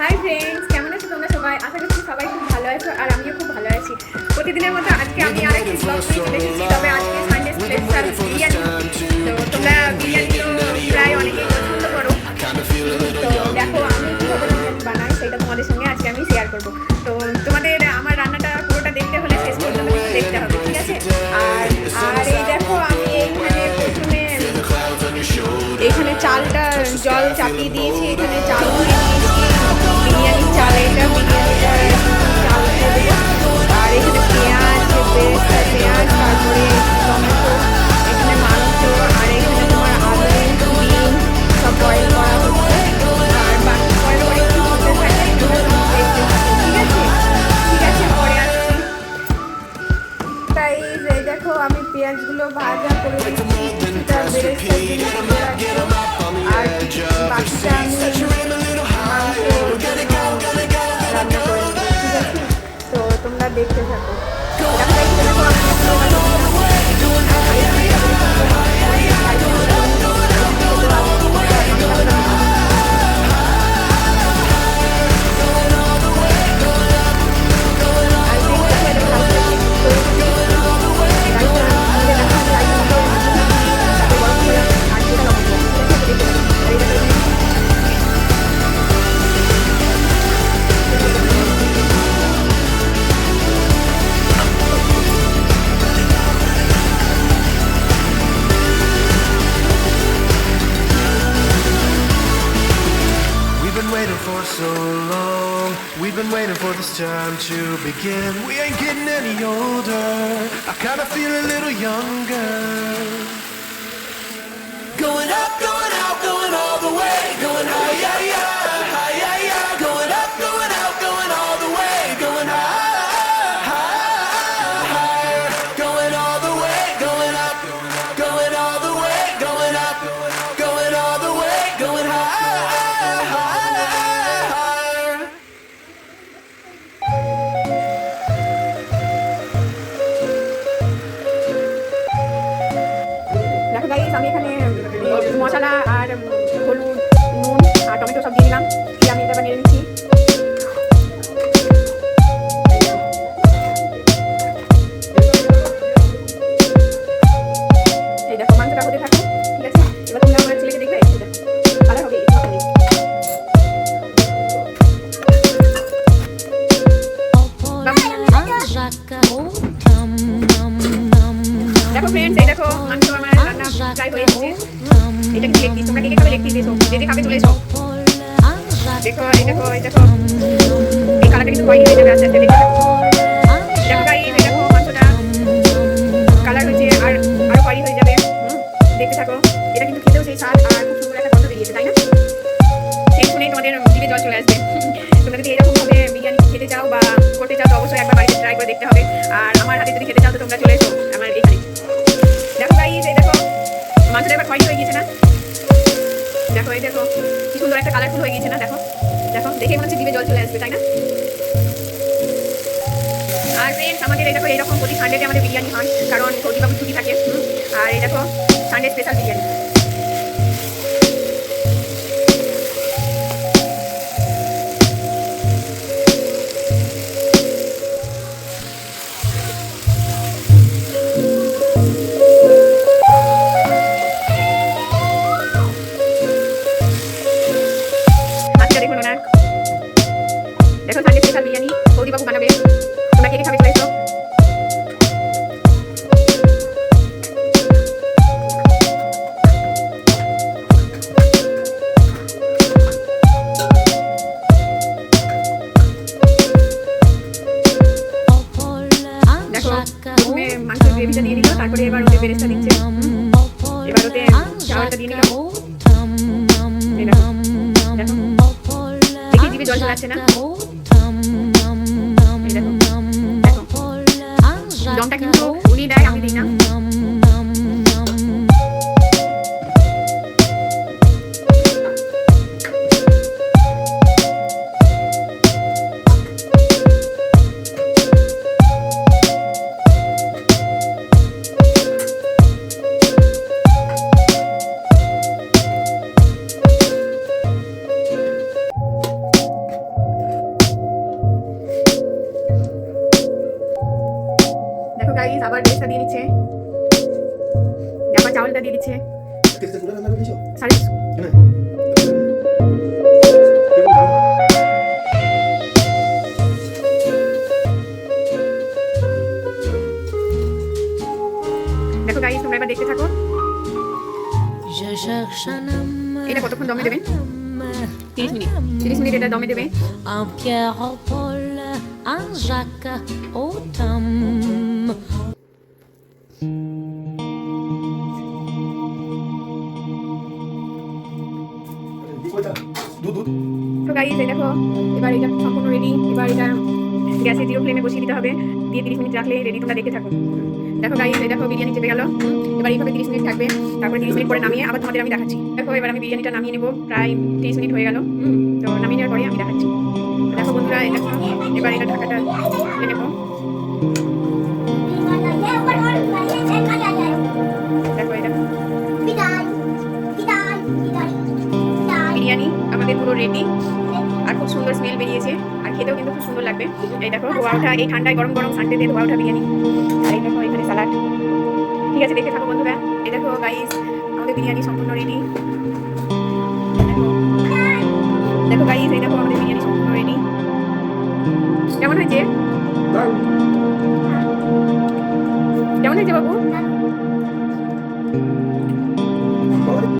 Hi friends কেমন আছো তোমরা সবাই? আশা করছি সবাই খুব ভালো আছো আর আমিও খুব ভালো আছি। প্রতিদিনের মতো আজকে আমি আর একটি ব্লগ নিয়ে চলে এসেছি, তবে আজকে সানডে স্পেশাল বিরিয়ানি। তো তোমরা বিরিয়ানি তো প্রায় অনেকেই পছন্দ করো। তো দেখো, আমি কীভাবে বানাই, সেটা তোমাদের সঙ্গে আজকে আমি শেয়ার করব। তো তোমাদের আমার রান্নাটা পুরোটা দেখতে হলে শেষ পর্যন্ত দেখতে হবে, ঠিক আছে? আর আর এই দেখো, আমি এইখানে প্রথমে এখানে চালটা জল চাপিয়ে দিয়েছি, এখানে চাল এটা বিরিয়ানিটা চাল দেবো আর এখানে পেঁয়াজ বেরেস্তা পেঁয়াজ তারপরে টমেটো এখানে মাংস আর এখানে তোমার আলু ডিম সব বয়েল করা হচ্ছে আর বাকি করে একটু পরে এই দেখো আমি পেঁয়াজগুলো ভাজা করে আর রান্না করে so long. We've been waiting for this time to begin. We ain't getting any older. I kinda feel a little younger. Going up, going out, going all the way. Going high, এটা কি leg তোমরা কে খাবে leg piece যে খাবে চলে দেখো, এই দেখো এই দেখো। এই কালারটা কিন্তু হোয়াইট হয়ে যাবে দেখতে থাকো। এটা কিন্তু খেতেও সেই স্বাদ, আর চলে আসবে। তোমরা যদি এরকম ভাবে বিরিয়ানি খেতে চাও বা করতে চাও, তো অবশ্যই একবার বাড়িতে ট্রাই করে দেখতে হবে। আর আমার হাতে যদি খেতে চাও, তো তোমরা চলে এসো। এই দেখো, কি সুন্দর একটা কালারফুল হয়ে গিয়েছে না? দেখো দেখো দেখে মনে হচ্ছে জিভে জল চলে আসবে, তাই না? আর ফ্রেন্ডস আমাদের এই দেখো এইরকম প্রতি সানডেতে আমাদের বিরিয়ানি হয়, কারণ সৌদিবাবু ছুটি থাকে আর এই দেখো সানডে স্পেশাল বিরিয়ানি। এবার ওতে বেরেস্তা দিচ্ছে হুম, এবার ওতে চাউলটা দিয়ে নিলাম এই দেখো দেখো দেখি জিভে জল চলে আসছে না এই দেখো দেখো দমটা কিন্তু দিয়ে দিচ্ছে জাপা চাউলটা দিয়ে দিচ্ছে। সাড়ে দেখো গাইস তোমরা এবার দেখতে থাকো। এটা কতক্ষণ দমে দেবেন তিরিশ মিনিট। তিরিশ মিনিট এটা দমে দেবে। Un pierre Paul, un Jacques, autant. তো গাইস এই দেখো, এবার এটা সম্পূর্ণ রেডি এবার এটা গ্যাসে জিরো ফ্লেমে বসিয়ে দিতে হবে। দিয়ে তিরিশ মিনিট রাখলে রেডি তোমরা দেখে থাকো। দেখো গাইস এই দেখো বিরিয়ানি চেপে গেল। এবার এইভাবে তিরিশ মিনিট থাকবে। তারপরে তিরিশ মিনিট পরে নামিয়ে আবার তোমাদের আমি দেখাচ্ছি। দেখো, এবার আমি বিরিয়ানিটা নামিয়ে নেব। প্রায় তিরিশ মিনিট হয়ে গেল। তো নামিয়ে নেওয়ার পরে আমি দেখাচ্ছি। দেখো বন্ধুরা দেখো, এবার এটা ঢাকাটা বেরিয়েছে আর খেতেও কিন্তু খুব সুন্দর লাগবে। এই দেখো ধোয়া ওঠা এই ঠান্ডায় গরম গরম সানডে দিয়ে ধোয়া ওঠা বিরিয়ানি। আর এই দেখো এখানে স্যালাড ঠিক আছে দেখতে থাকো বন্ধুরা। এই দেখো গাইস আমাদের বিরিয়ানি সম্পূর্ণ রেডি দেখো গাইস এই দেখো আমাদের বিরিয়ানি সম্পূর্ণ রেডি কেমন হয়েছে? কেমন হয়েছে বাবু?